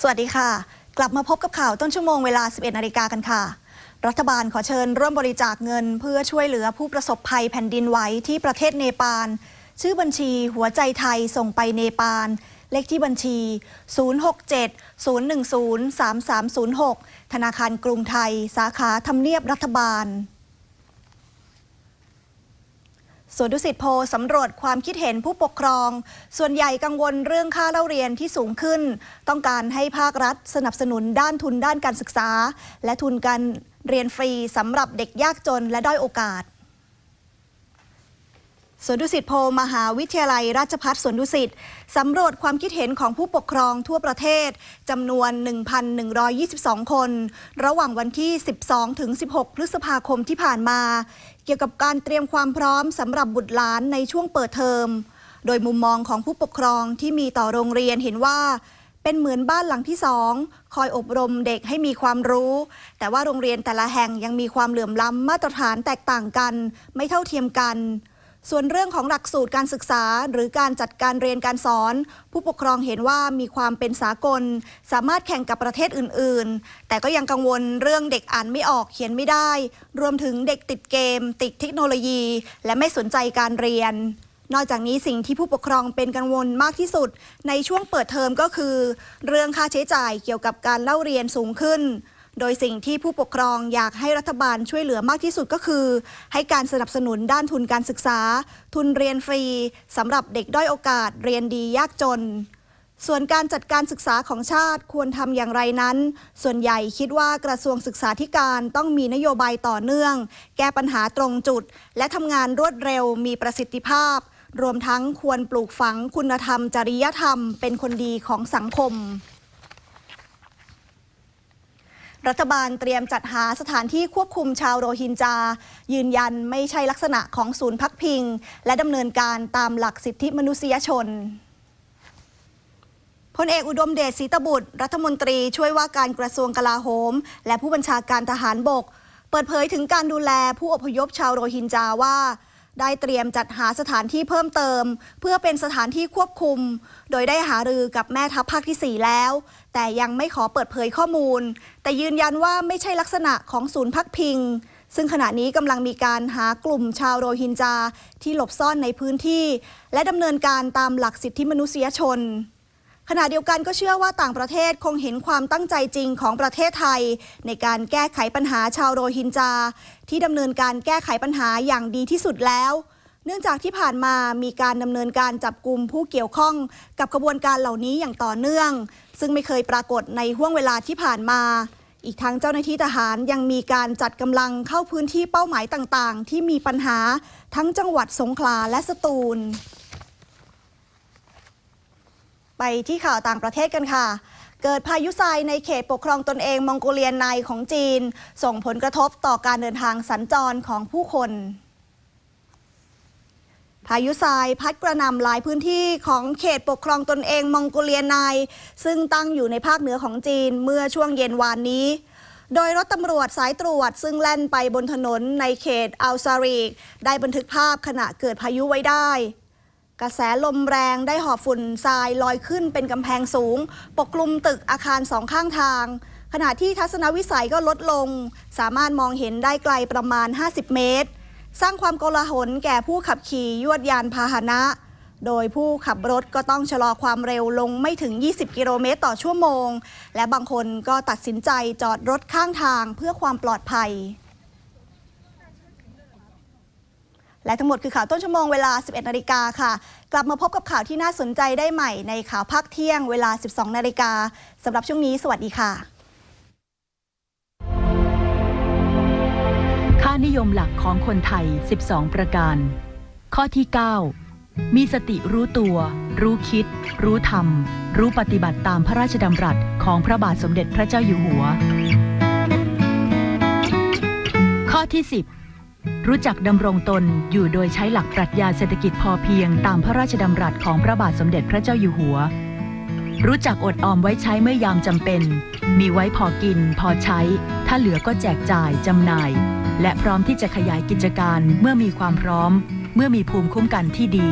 สวัสดีค่ะ กลับมาพบกับข่าวต้นชั่วโมงเวลา 11 นาฬิกากันค่ะ รัฐบาลขอเชิญร่วมบริจาคเงิน เพื่อช่วยเหลือผู้ประสบภัยแผ่นดินไหวที่ประเทศเนปาล ชื่อบัญชีหัวใจไทยส่งไปเนปาล เลขที่บัญชี 067 010 3306 ธนาคารกรุงไทย สาขาทำเนียบรัฐบาล ส่วนดุสิตโพสำรวจความคิดเห็นผู้ปกครอง ส่วนใหญ่กังวลเรื่องค่าเล่าเรียนที่สูงขึ้น ต้องการให้ภาครัฐสนับสนุนด้านทุนด้านการศึกษา และทุนการเรียนฟรีสำหรับเด็กยากจนและด้อยโอกาส สวนดุสิตโพมหาวิทยาลัยราชภัฏสวนดุสิตสำรวจความคิดเห็นของผู้ปกครองทั่วประเทศจำนวน 1,122 คน ระหว่างวันที่ 12 ถึง 16 พฤษภาคมที่ผ่านมา เกี่ยวกับการเตรียมความพร้อมสำหรับบุตรหลานในช่วงเปิดเทอม โดยมุมมองของผู้ปกครองที่มีต่อโรงเรียนเห็นว่าเป็นเหมือนบ้านหลังที่สองคอยอบรมเด็กให้มีความรู้ แต่ว่าโรงเรียนแต่ละแห่งยังมีความเหลื่อมล้ำมาตรฐานแตกต่างกัน ไม่เท่าเทียมกัน ส่วนเรื่องของหลักสูตรการศึกษา หรือการจัดการเรียนการสอน ผู้ปกครองเห็นว่ามีความเป็นสากล สามารถแข่งกับประเทศอื่น ๆ แต่ก็ยังกังวลเรื่องเด็กอ่านไม่ออกเขียนไม่ได้ รวมถึงเด็กติดเกม ติดเทคโนโลยี และไม่สนใจการเรียนนอกจากนี้สิ่งที่ผู้ปกครองเป็นกังวลมากที่สุด ในช่วงเปิดเทอมก็คือ เรื่องค่าใช้จ่ายเกี่ยวกับการเล่าเรียนสูงขึ้น โดยสิ่งที่ผู้ปกครองอยากให้รัฐบาลช่วยเหลือมากที่สุดก็คือ ให้การสนับสนุนด้านทุนการศึกษา ทุนเรียนฟรีสำหรับเด็กด้อยโอกาสเรียนดียากจนส่วนการจัดการศึกษาของชาติควรทำอย่างไรนั้น ส่วนใหญ่คิดว่ากระทรวงศึกษาธิการต้องมีนโยบายต่อเนื่อง แก้ปัญหาตรงจุด และทำงานรวดเร็วมีประสิทธิภาพ รวมทั้งควรปลูกฝังคุณธรรม จริยธรรม เป็นคนดีของสังคม รัฐบาลเตรียมจัดหาสถานที่ควบคุมชาวโรฮินจา ยืนยันไม่ใช่ลักษณะของศูนย์พักพิง และดำเนินการตามหลักสิทธิมนุษยชนพลเอกอุดมเดชศรีตบุตร รัฐมนตรีช่วยว่าการกระทรวงกลาโหม และผู้บัญชาการทหารบก เปิดเผยถึงการดูแลผู้อพยพชาวโรฮินจาว่า ได้เตรียมจัดหาสถานที่เพิ่มเติม เพื่อเป็นสถานที่ควบคุม โดยได้หารือกับแม่ทัพภาคที่ 4 แล้ว แต่ยังไม่ขอเปิดเผยข้อมูล แต่ยืนยันว่าไม่ใช่ลักษณะของศูนย์พักพิง ซึ่งขณะนี้กำลังมีการหากลุ่มชาวโรฮินจาที่หลบซ่อนในพื้นที่ และดำเนินการตามหลักสิทธิมนุษยชน ขณะเดียวกันก็เชื่อว่าต่างประเทศคงเห็นความตั้งใจจริงของประเทศไทย ในการแก้ไขปัญหาชาวโรฮินจาที่ดำเนินการแก้ไขปัญหาอย่างดีที่สุดแล้ว เนื่องจากที่ผ่านมามีการดำเนินการจับกลุ่มผู้เกี่ยวข้องกับกระบวนการเหล่านี้อย่างต่อเนื่อง ซึ่งไม่เคยปรากฏในห่วงเวลาที่ผ่านมาอีกทั้งเจ้าหน้าที่ทหารยังมีการจัดกำลังเข้าพื้นที่เป้าหมายต่างๆ ที่มีปัญหาทั้งจังหวัดสงขลาและสตูล ไปที่ข่าวต่างประเทศกันค่ะ เกิดพายุทรายในเขตปกครองตนเองมองโกเลียนในของจีน ส่งผลกระทบต่อการเดินทางสัญจรของผู้คนพายุทรายพัดกระหน่ำหลายพื้นที่ของเขตปกครองตนเองมองโกเลียนในซึ่งตั้งอยู่ในภาคเหนือของจีนเมื่อช่วงเย็นวานนี้ โดยรถตำรวจสายตรวจ ซึ่งแล่นไปบนถนนในเขตอัลซาริกได้บันทึกภาพขณะเกิดพายุไว้ได้ กระแสลมแรงได้หอบฝุ่นทรายลอยขึ้นเป็นกำแพงสูง ปกคลุมตึกอาคารสองข้างทาง ขณะที่ทัศนวิสัยก็ลดลง สามารถมองเห็นได้ไกลประมาณ 50 เมตร สร้างความโกลาหลแก่ผู้ขับขี่ยวดยานพาหนะ โดยผู้ขับรถก็ต้องชะลอความเร็วลงไม่ถึง 20 กิโลเมตรต่อชั่วโมง และบางคนก็ตัดสินใจจอดรถข้างทางเพื่อความปลอดภัย และทั้งหมดคือข่าวต้นชั่วโมงเวลา 11 นาฬิกาค่ะ กลับมาพบกับข่าวที่น่าสนใจได้ใหม่ในข่าวภาคเที่ยงเวลา 12 นาฬิกาสำหรับช่วงนี้ สวัสดีค่ะ ค่านิยมหลักของคนไทย 12 ประการ ข้อที่ 9 มีสติรู้ตัว รู้คิด รู้ทำรู้ปฏิบัติตามพระราชดำรัสของพระบาทสมเด็จพระเจ้าอยู่หัว ข้อที่ 10 รู้จักดำรงตนอยู่โดยใช้หลักปรัชญาเศรษฐกิจพอเพียงตามพระราชดำรัสของพระบาทสมเด็จพระเจ้าอยู่หัว รู้จักอดออมไว้ใช้เมื่อยามจำเป็น มีไว้พอกิน พอใช้ ถ้าเหลือก็แจกจ่ายจำหน่าย และพร้อมที่จะขยายกิจการเมื่อมีความพร้อม เมื่อมีภูมิคุ้มกันที่ดี